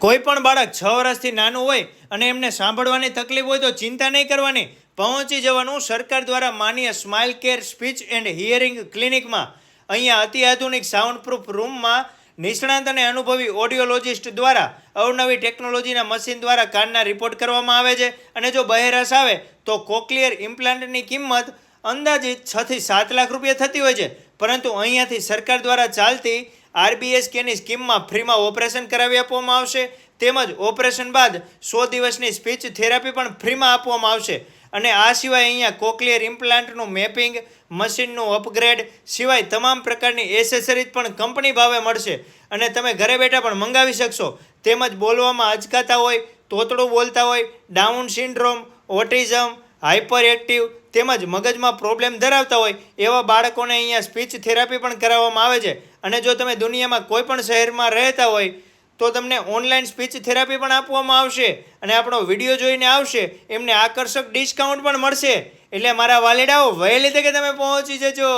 કોઈ પણ બાળક છ વર્ષથી નાનું હોય અને એમને સાંભળવાની તકલીફ હોય તો ચિંતા નહીં કરવાની, પહોંચી જવાનું સરકાર દ્વારા માન્ય smile care speech and hearing ક્લિનિકમાં અહીંયા અતિ આધુનિક સાઉન્ડ પ્રૂફ રૂમમાં નિષ્ણાંત અને અનુભવી ઓડિયોલોજિસ્ટ દ્વારા અવનવી ટેકનોલોજીના મશીન દ્વારા કાનના રિપોર્ટ કરવામાં આવે છે અને જો બહેરસ આવે તો કોક્લિયર ઇમ્પ્લાન્ટની કિંમત અંદાજિત છથી સાત લાખ રૂપિયા થતી હોય છે. પરંતુ અહીંયાથી સરકાર દ્વારા ચાલતી આરબીએસ કેની સ્કીમમાં ફ્રીમાં ઓપરેશન કરાવી આપવામાં આવશે, તેમજ ઓપરેશન બાદ સો દિવસની સ્પીચ થેરાપી પણ ફ્રીમાં આપવામાં આવશે. અને આ સિવાય અહીંયા કોકલિયર ઇમ્પ્લાન્ટનું મેપિંગ, મશીનનું અપગ્રેડ, સિવાય તમામ પ્રકારની એસેસરીઝ પણ કંપની ભાવે મળશે. અને તમે ઘરે બેઠા પણ મંગાવી શકશો. તેમજ બોલવામાં અચકાતા હોય, તોતડું બોલતા હોય, Down syndrome, autism hyper active તેમજ મગજમાં પ્રોબ્લેમ ધરાવતા હોય એવા બાળકોને અહીંયા સ્પીચ થેરાપી પણ કરાવવામાં આવે છે. અને જો તમે દુનિયામાં કોઈ પણ શહેરમાં રહેતા હોય, તો તમને ઓનલાઈન સ્પીચ થેરાપી પણ આપવામાં આવશે અને આપણો વીડિયો જોઈને આવશે. એમને આકર્ષક ડિસ્કાઉન્ટ પણ મળશે. એટલે મારા વાલીડાઓ વહેલી તકે તમે પહોંચી જજો.